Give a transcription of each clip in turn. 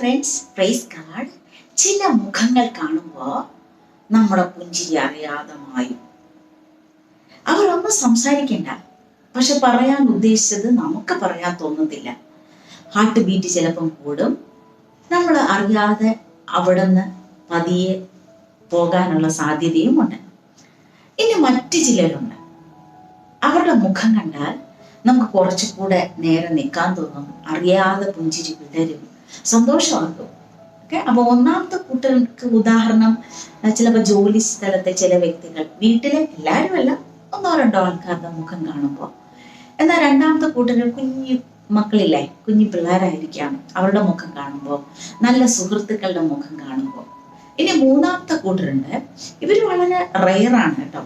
Friends price card ചില മുഖങ്ങൾ കാണുമ്പോൾ നമ്മുടെ പുഞ്ചിരി അറിയാതെ മായും അവരൊന്നും സംസാരിക്കണ്ട. പക്ഷെ പറയാൻ ഉദ്ദേശിച്ചത് നമുക്ക് പറയാൻ തോന്നുന്നില്ല ഹാർട്ട് ബീറ്റ് ചിലപ്പം കൂടും. നമ്മൾ അറിയാതെ അവിടെ നിന്ന് പതിയെ പോകാനുള്ള സാധ്യതയും ഉണ്ട്. ഇനി മറ്റു ചിലരുണ്ട്. അവരുടെ മുഖം കണ്ടാൽ നമുക്ക് കുറച്ചുകൂടെ നേരെ നിൽക്കാൻ തോന്നും. അറിയാതെ പുഞ്ചിരി വിടരും. സന്തോഷമാകും. ഓക്കെ? അപ്പൊ ഒന്നാമത്തെ കൂട്ടർക്ക് ഉദാഹരണം ചിലപ്പോൾ ജോലി സ്ഥലത്തെ ചില വ്യക്തികൾ. വീട്ടിലെ എല്ലാവരും അല്ല ഒന്നോ രണ്ടോ ആൾക്കാരുടെ മുഖം കാണുമ്പോൾ എന്നാൽ രണ്ടാമത്തെ കൂട്ടര് കുഞ്ഞു മക്കളില്ലേ കുഞ്ഞു പിള്ളേരായിരിക്കാം. അവരുടെ മുഖം കാണുമ്പോൾ നല്ല സുഹൃത്തുക്കളുടെ മുഖം കാണുമ്പോൾ ഇനി മൂന്നാമത്തെ കൂട്ടരുണ്ട്. ഇവർ വളരെ റെയറാണ് കേട്ടോ.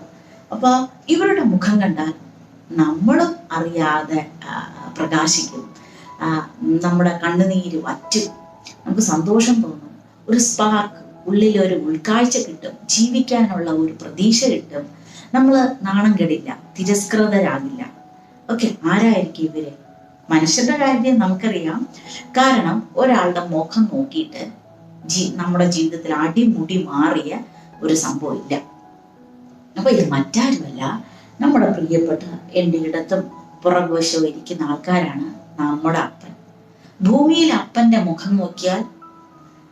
അപ്പോൾ ഇവരുടെ മുഖം കണ്ടാൽ നമ്മളും അറിയാതെ പ്രകാശിക്കുന്നു നമ്മുടെ കണ്ണുനീര് വറ്റും. നമുക്ക് സന്തോഷം തോന്നും. ഒരു സ്പാർക്ക് ഉള്ളിൽ ഒരു ഉൾക്കാഴ്ച കിട്ടും. ജീവിക്കാനുള്ള ഒരു പ്രതീക്ഷ കിട്ടും. നമ്മൾ നാണം കെടില്ല തിരസ്കൃതരാകില്ല. ഓക്കെ ആരായിരിക്കും ഇവർ? മനുഷ്യരുടെ കാര്യം നമുക്കറിയാം. കാരണം ഒരാളുടെ മുഖം നോക്കിയിട്ട് ജീ നമ്മുടെ ജീവിതത്തിൽ അടിമുടി മാറിയ ഒരു സംഭവം ഇല്ല. അപ്പൊ ഇത് മറ്റാരുമല്ല നമ്മുടെ പ്രിയപ്പെട്ട എന്റെ ഇടത്തും പുറകുവശവും ഇരിക്കുന്ന ആൾക്കാരാണ് നമ്മുടെ അപ്പൻ. ഭൂമിയിൽ അപ്പന്റെ മുഖം നോക്കിയാൽ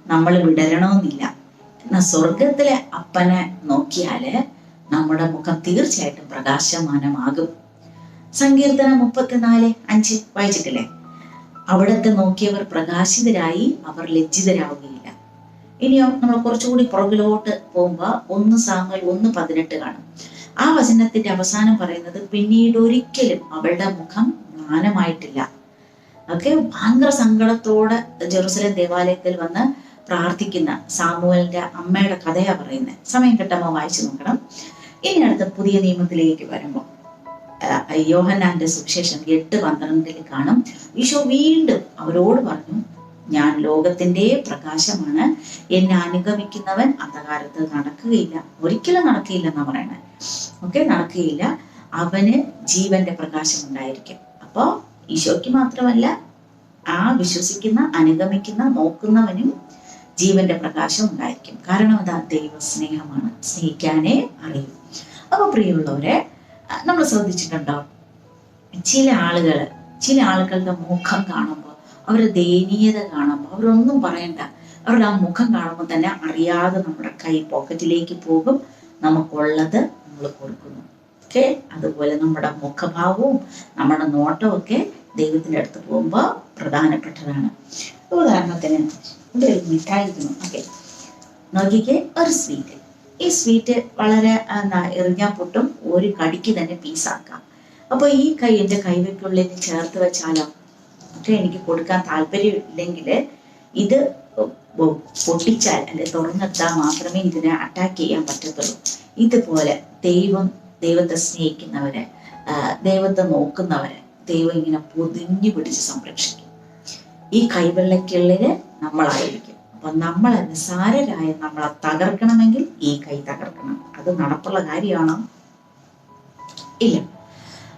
നമ്മൾ വിടരണമെന്നില്ല. എന്നാൽ സ്വർഗത്തിലെ അപ്പനെ നോക്കിയാൽ നമ്മുടെ മുഖം തീർച്ചയായിട്ടും പ്രകാശമാനമാകും. സങ്കീർത്തനം മുപ്പത്തിനാല് അഞ്ച് വായിച്ചിട്ടില്ലേ? അവിടത്തെ നോക്കിയവർ പ്രകാശിതരായി അവർ ലജ്ജിതരാവുകയില്ല. ഇനിയോ നമ്മൾ കുറച്ചുകൂടി പുറകിലോട്ട് പോകുമ്പോ ഒന്ന് സാങ്കൽ ഒന്ന് പതിനെട്ട് കാണും. ആ വചനത്തിന്റെ അവസാനം പറയുന്നത് പിന്നീട് ഒരിക്കലും അവളുടെ മുഖം മ്ലാനമായിട്ടില്ല ഓക്കെ ഭയങ്കര സങ്കടത്തോടെ ജെറുസലേം ദേവാലയത്തിൽ വന്ന് പ്രാർത്ഥിക്കുന്ന സാമുവലിന്റെ അമ്മയുടെ കഥയാ പറയുന്നത് സമയം കിട്ടുമ്പോൾ വായിച്ചു നോക്കണം. ഇനി അടുത്ത പുതിയ നിയമത്തിലേക്ക് വരുമ്പോൾ യോഹന്നാന്റെ സുവിശേഷം എട്ട് പന്ത്രണ്ടിൽ കാണും. ഈശോ വീണ്ടും അവരോട് പറഞ്ഞു ഞാൻ ലോകത്തിന്റെ പ്രകാശമാണ്. എന്നെ അനുഗമിക്കുന്നവൻ അന്ധകാരത്ത് നടക്കുകയില്ല. ഒരിക്കലും നടക്കുകയില്ല എന്നാ പറയണേ. ഓക്കെ നടക്കുകയില്ല. അവന് ജീവന്റെ പ്രകാശം ഉണ്ടായിരിക്കും. അപ്പോ ഈശോയ്ക്ക് മാത്രമല്ല ആ വിശ്വസിക്കുന്ന അനുഗമിക്കുന്ന നോക്കുന്നവനും ജീവന്റെ പ്രകാശം ഉണ്ടായിരിക്കും. കാരണം അതാ ദൈവ സ്നേഹമാണ് സ്നേഹിക്കാനേ അറിയും. അപ്പൊ പ്രിയമുള്ളവരെ നമ്മൾ ശ്രദ്ധിച്ചിട്ടുണ്ടോ? ചില ആളുകൾ ചില ആളുകളുടെ മുഖം കാണുമ്പോൾ അവരുടെ ദയനീയത കാണുമ്പോൾ അവരൊന്നും പറയണ്ട. അവരുടെ ആ മുഖം കാണുമ്പോൾ തന്നെ അറിയാതെ നമ്മുടെ കൈ പോക്കറ്റിലേക്ക് പോകും. നമുക്കുള്ളത് നമ്മൾ കൊടുക്കുന്നു. ഓക്കെ അതുപോലെ നമ്മുടെ മുഖഭാവവും നമ്മുടെ നോട്ടവും ഒക്കെ ദൈവത്തിന്റെ അടുത്ത് പോകുമ്പോൾ പ്രധാനപ്പെട്ടതാണ്. ഉദാഹരണത്തിന് ഇവിടെ ഒരു മിഠായി ഇരുന്നു ഓക്കെ. നോക്കിക്കേ ഒരു സ്വീറ്റ്. ഈ സ്വീറ്റ് വളരെ എന്താ എറിഞ്ഞാൽ പൊട്ടും ഒരു കടിക്ക് തന്നെ പീസാക്കാം അപ്പൊ ഈ കൈ എന്റെ കൈവയ്ക്കുള്ളിൽ ചേർത്ത് വെച്ചാലോ? ഒക്കെ എനിക്ക് കൊടുക്കാൻ താല്പര്യം ഇല്ലെങ്കിൽ ഇത് പൊട്ടിച്ചാൽ അല്ലെ തുറന്നെത്താൻ മാത്രമേ ഇതിനെ അറ്റാക്ക് ചെയ്യാൻ പറ്റത്തുള്ളൂ. ഇതുപോലെ ദൈവം ദൈവത്തെ സ്നേഹിക്കുന്നവര് ദൈവത്തെ നോക്കുന്നവര് ദൈവം ഇങ്ങനെ പൊതിഞ്ഞു പിടിച്ച് സംരക്ഷിക്കും. ഈ കൈവെള്ളക്കുള്ളിൽ നമ്മളായിരിക്കും. അപ്പൊ നമ്മൾ നിസാരരായ നമ്മളെ തകർക്കണമെങ്കിൽ ഈ കൈ തകർക്കണം. അത് നടപ്പുള്ള കാര്യമാണോ? ഇല്ല.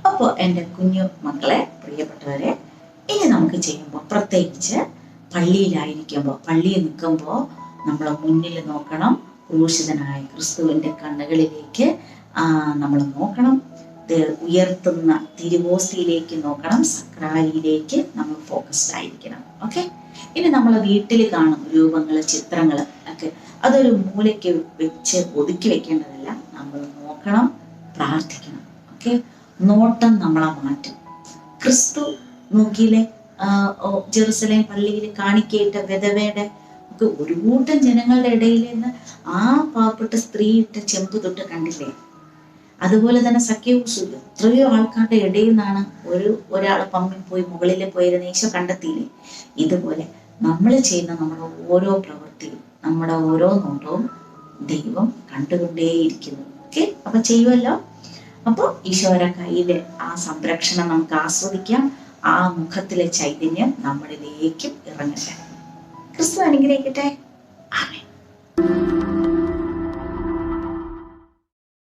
അപ്പോൾ എന്റെ കുഞ്ഞു മക്കളെ പ്രിയപ്പെട്ടവരെ ഇനി നമുക്ക് ചെയ്യുമ്പോൾ പ്രത്യേകിച്ച് പള്ളിയിലായിരിക്കുമ്പോൾ പള്ളിയിൽ നിൽക്കുമ്പോൾ നമ്മൾ മുന്നിൽ നോക്കണം. ക്രൂശിതനായ ക്രിസ്തുവിന്റെ കണ്ണുകളിലേക്ക് നമ്മൾ നോക്കണം. ഉയർത്തുന്ന തിരുവോസിയിലേക്ക് നോക്കണം. സക്രാരിയിലേക്ക് നമ്മൾ ഫോക്കസ്ഡ് ആയിരിക്കണം. ഓക്കെ ഇനി നമ്മൾ വീട്ടിൽ കാണും രൂപങ്ങൾ ചിത്രങ്ങൾ ഒക്കെ അതൊരു മൂലയ്ക്ക് വെച്ച് ഒതുക്കി വെക്കേണ്ടതല്ല. നമ്മൾ നോക്കണം പ്രാർത്ഥിക്കണം. ഓക്കെ നോട്ടം നമ്മളെ മാറ്റും. ക്രിസ്തു നോക്കിയിലെ ജെറുസലേം പള്ളിയിൽ കാണിക്കേറ്റ വിധവയുടെ ഒക്കെ ഒരു കൂട്ടം ജനങ്ങളുടെ ഇടയിൽ നിന്ന് ആ പാവപ്പെട്ട സ്ത്രീ ഇട്ട ചെമ്പ് തൊട്ട് കണ്ടില്ലേ? അതുപോലെ തന്നെ സഖ്യൂസ് എത്രയോ ആൾക്കാരുടെ ഇടയിൽ നിന്നാണ് ഒരു ഒരാൾ പമ്പിൽ പോയി മുകളിൽ പോയിരുന്ന ഈശോ കണ്ടെത്തിയില്ലേ? ഇതുപോലെ നമ്മൾ ചെയ്യുന്ന നമ്മുടെ ഓരോ പ്രവൃത്തിയും നമ്മുടെ ഓരോ നോട്ടവും ദൈവം കണ്ടുകൊണ്ടേയിരിക്കുന്നു. ഓക്കെ? അപ്പൊ ചെയ്യുമല്ലോ അപ്പോൾ ഈശോയുടെ കയ്യിലെ ആ സംരക്ഷണം നമുക്ക് ആസ്വദിക്കാം. ആ മുഖത്തിലെ ചൈതന്യം നമ്മളിലേക്കും ഇറങ്ങട്ടെ. ക്രിസ്തു അനുഗ്രഹിക്കട്ടെ.